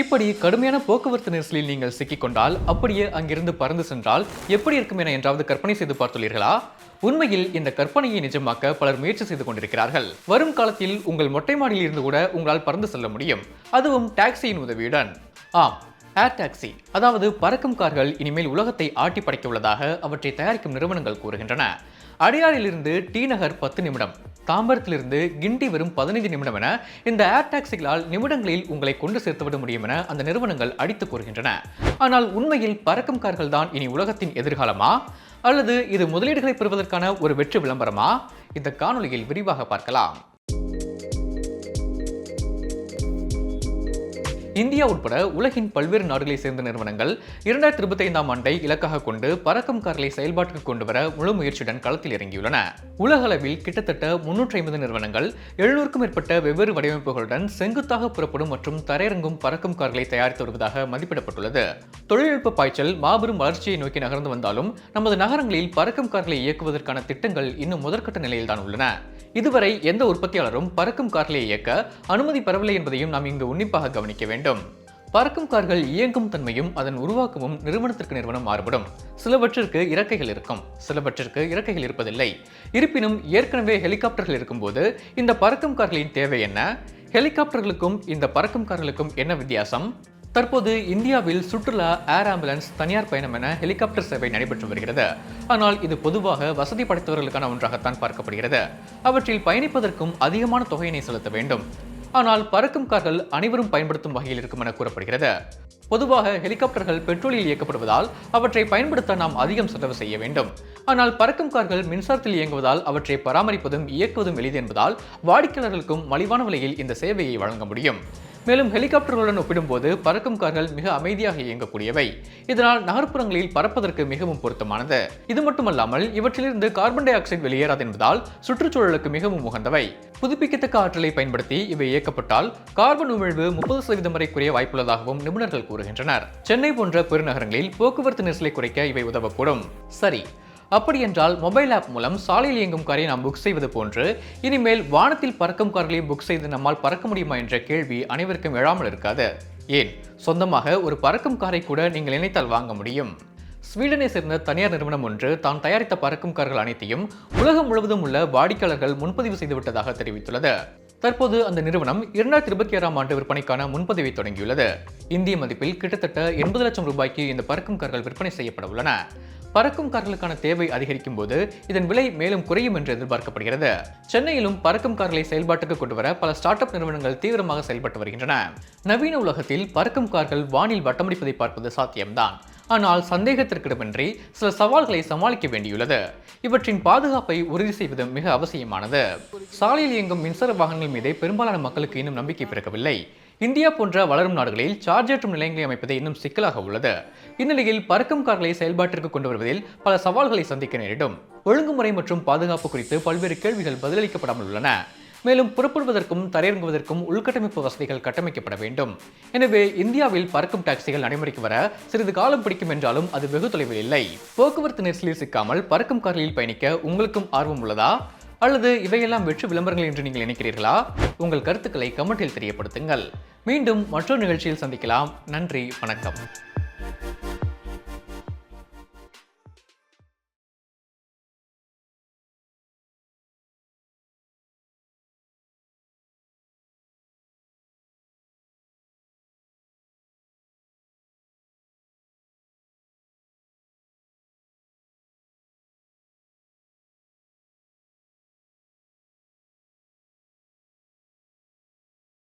இப்படி கடுமையான போக்குவரத்து நெரிசலில் நீங்கள் சிக்கிக்கொண்டால் அப்படியே அங்கிருந்து பறந்து சென்றால் எப்படி இருக்கும் என என்றாவது கற்பனை செய்து பார்த்துள்ளீர்களா? உண்மையில் இந்த கற்பனையை நிஜமாக்க பலர் முயற்சி செய்து கொண்டிருக்கிறார்கள். வரும் காலத்தில் உங்கள் மொட்டை மாடியில் இருந்து கூட உங்களால் பறந்து செல்ல முடியும். அதுவும் டாக்ஸியின் உதவியுடன். ஆம் ஏர் டாக்ஸி அதாவது பறக்கும் கார்கள் இனிமேல் உலகத்தை ஆட்டி படைக்க உள்ளதாக அவற்றை தயாரிக்கும் நிறுவனங்கள் கூறுகின்றன. அடையாறிலிருந்து டி நகர் பத்து நிமிடம். தாம்பரத்திலிருந்து கிண்டி வரும் பதினைந்து நிமிடம் என இந்த ஏர் டாக்ஸிகளால் நிமிடங்களில் உங்களை கொண்டு சேர்த்துவிட முடியும் என அந்த நிறுவனங்கள் அடித்து கூறுகின்றன. ஆனால் உண்மையில் பறக்கும் கார்கள் தான் இனி உலகத்தின் எதிர்காலமா? அல்லது இது முதலீடுகளை பெறுவதற்கான ஒரு வெற்றி விளம்பரமா? இந்த காணொலியில் விரிவாக பார்க்கலாம். இந்தியா உட்பட உலகின் பல்வேறு நாடுகளை சேர்ந்த நிறுவனங்கள் இரண்டாயிரத்தி இருபத்தி ஐந்தாம் ஆண்டை இலக்காக கொண்டு பறக்கும் கார்களை செயல்பாட்டுக்கு கொண்டு வர முழு முயற்சியுடன் களத்தில் இறங்கியுள்ளன. உலக அளவில் கிட்டத்தட்ட முன்னூற்றி ஐம்பது நிறுவனங்கள் எழுநூறுக்கும் மேற்பட்ட வெவ்வேறு வடிவமைப்புகளுடன் செங்குத்தாக புறப்படும் மற்றும் தரையிறங்கும் பறக்கும் கார்களை தயாரித்து வருவதாக மதிப்பிடப்பட்டுள்ளது. தொழில்நுட்ப பாய்ச்சல் மாபெரும் வளர்ச்சியை நோக்கி நகர்ந்து வந்தாலும் நமது நகரங்களில் பறக்கும் கார்களை இயக்குவதற்கான திட்டங்கள் இன்னும் முதற்கட்ட நிலையில்தான் உள்ளன. இதுவரை எந்த உற்பத்தியாளரும் பறக்கும் கார்களை இயக்க அனுமதி பெறவில்லை என்பதையும் நாம் இங்கு உன்னிப்பாக கவனிக்க வேண்டும். வேண்டும். பறக்கும் கார்கள் இயங்கும் தன்மையும் அதன் உருவாக்கமும் நிறுவனத்திற்கு நிறுவனம் மாறுபடும். சிலவற்றிற்கு இறக்கைகள் இருக்கும். சிலவற்றிற்கு இறக்கைகள் இருப்பதில்லை. இருப்பினும் ஏற்கனவே ஹெலிகாப்டர்கள் இருக்கும்போது இந்த பறக்கும் கார்களின் தேவை என்ன? ஹெலிகாப்டர்களுக்கும் இந்த பறக்கும் கார்களுக்கும் என்ன வித்தியாசம்? தற்போது இந்தியாவில் சுற்றுலா ஏர் ஆம்புலன்ஸ் தனியார் பயணம் என ஹெலிகாப்டர் சேவை நடைபெற்று வருகிறது. ஆனால் இது பொதுவாக வசதி படைத்தவர்களுக்கான ஒன்றாகத்தான் பார்க்கப்படுகிறது. அவற்றில் பயணிப்பதற்கும் அதிகமான தொகையினை செலுத்த வேண்டும். ஆனால் பறக்கும் கார்கள் அனைவரும் பயன்படுத்தும் வகையில் இருக்கும் என கூறப்படுகிறது. பொதுவாக ஹெலிகாப்டர்கள் பெட்ரோலில் இயக்கப்படுவதால் அவற்றை பயன்படுத்த நாம் அதிகம் செலவு செய்ய வேண்டும். ஆனால் பறக்கும் கார்கள் மின்சாரத்தில் இயங்குவதால் அவற்றை பராமரிப்பதும் இயக்குவதும் எளிது என்பதால் வாடிக்கையாளர்களுக்கும் மலிவான விலையில் இந்த சேவையை வழங்க முடியும். மேலும் ஹெலிகாப்டர்களுடன் ஒப்பிடும்போது பறக்கும் கார்கள் மிக அமைதியாக இயங்கக்கூடியவை. இதனால் நகர்ப்புறங்களில் பறப்பதற்கு மிகவும் பொருத்தமானது. இது மட்டுமல்லாமல் இவற்றிலிருந்து கார்பன் டை ஆக்சைடு வெளியேறாது என்பதால் சுற்றுச்சூழலுக்கு மிகவும் உகந்தவை. புதுப்பிக்கத்தக்க ஆற்றலை பயன்படுத்தி இவை இயக்கப்பட்டால் கார்பன் உமிழ்வு முப்பது சதவீதம் வரை குறைய வாய்ப்புள்ளதாகவும் நிபுணர்கள் கூறுகின்றனர். சென்னை போன்ற பெருநகரங்களில் போக்குவரத்து நெரிசலை குறைக்க இவை உதவக்கூடும். சரி அப்படியென்றால் மொபைல் ஆப் மூலம் சாலையில் இயங்கும் காரை நாம் புக் செய்வது போன்று இனிமேல் வானத்தில் பறக்கும் கார்களையும் புக் செய்து நம்மால் பறக்க முடியுமா என்ற கேள்வி அனைவருக்கும் எழாமல் இருக்காது. ஏன்? சொந்தமாக ஒரு பறக்கும் காரை கூட நீங்கள் நினைத்தால் வாங்க முடியும். ஸ்வீடனை சேர்ந்த தனியார் நிறுவனம் ஒன்று தான் தயாரித்த பறக்கும் கார்கள் அனைத்தையும் உலகம் முழுவதும் உள்ள வாடிக்கையாளர்கள் முன்பதிவு செய்துவிட்டதாக தெரிவித்துள்ளது. தற்போது அந்த நிறுவனம் இரண்டாயிரத்தி இருபத்தி ஏழாம் ஆண்டு விற்பனைக்கான முன்பதிவை தொடங்கியுள்ளது. இந்திய மதிப்பில் கிட்டத்தட்ட எண்பது லட்சம் ரூபாய்க்கு இந்த பறக்கும் கார்கள் விற்பனை செய்யப்பட உள்ளன. பறக்கும் கார்களுக்கான தேவை அதிகரிக்கும் போது இதன் விலை மேலும் குறையும் என்று எதிர்பார்க்கப்படுகிறது. சென்னையிலும் பறக்கும் கார்களை செயல்பாட்டுக்கு கொண்டு வர பல ஸ்டார்ட் அப் நிறுவனங்கள் தீவிரமாக செயல்பட்டு வருகின்றன. நவீன உலகத்தில் பறக்கும் கார்கள் வானில் வட்டமடிப்பதை பார்ப்பது சாத்தியம்தான். ஆனால் சந்தேகத்திற்கிடமின்றி சில சவால்களை சமாளிக்க வேண்டியுள்ளது. இவற்றின் பாதுகாப்பை உறுதி செய்வது மிக அவசியமானது. சாலையில் இயங்கும் மின்சார வாகனங்கள் மீதே பெரும்பாலான மக்களுக்கு இன்னும் நம்பிக்கை பிறக்கவில்லை. இந்தியா போன்ற வளரும் நாடுகளில் சார்ஜ் ஏற்றும் நிலையங்களை அமைப்பது இன்னும் சிக்கலாக உள்ளது. இந்நிலையில் பறக்கும் கார்களை செயல்பாட்டிற்கு கொண்டு வருவதில் பல சவால்களை சந்திக்க நேரிடும். ஒழுங்குமுறை மற்றும் பாதுகாப்பு குறித்து பல்வேறு கேள்விகள் பதிலளிக்கப்படாமல் உள்ளன. மேலும் புறப்படுவதற்கும் தரையிறங்குவதற்கும் உள்கட்டமைப்பு வசதிகள் கட்டமைக்கப்பட வேண்டும். எனவே இந்தியாவில் பறக்கும் டாக்ஸிகள் நடைமுறைக்கு வர சிறிது காலம் பிடிக்கும் என்றாலும் அது வெகு தொலைவில் இல்லை. போக்குவரத்து நெரிசலில் சிக்காமல் பறக்கும் கார்களில் பயணிக்க உங்களுக்கும் ஆர்வம் உள்ளதா? அல்லது இவையெல்லாம் வெற்று விளம்பரங்கள் என்று நீங்கள் நினைக்கிறீர்களா? உங்கள் கருத்துக்களை கமெண்டில் தெரியப்படுத்துங்கள். மீண்டும் மற்றொரு நிகழ்ச்சியில் சந்திக்கலாம். நன்றி வணக்கம்.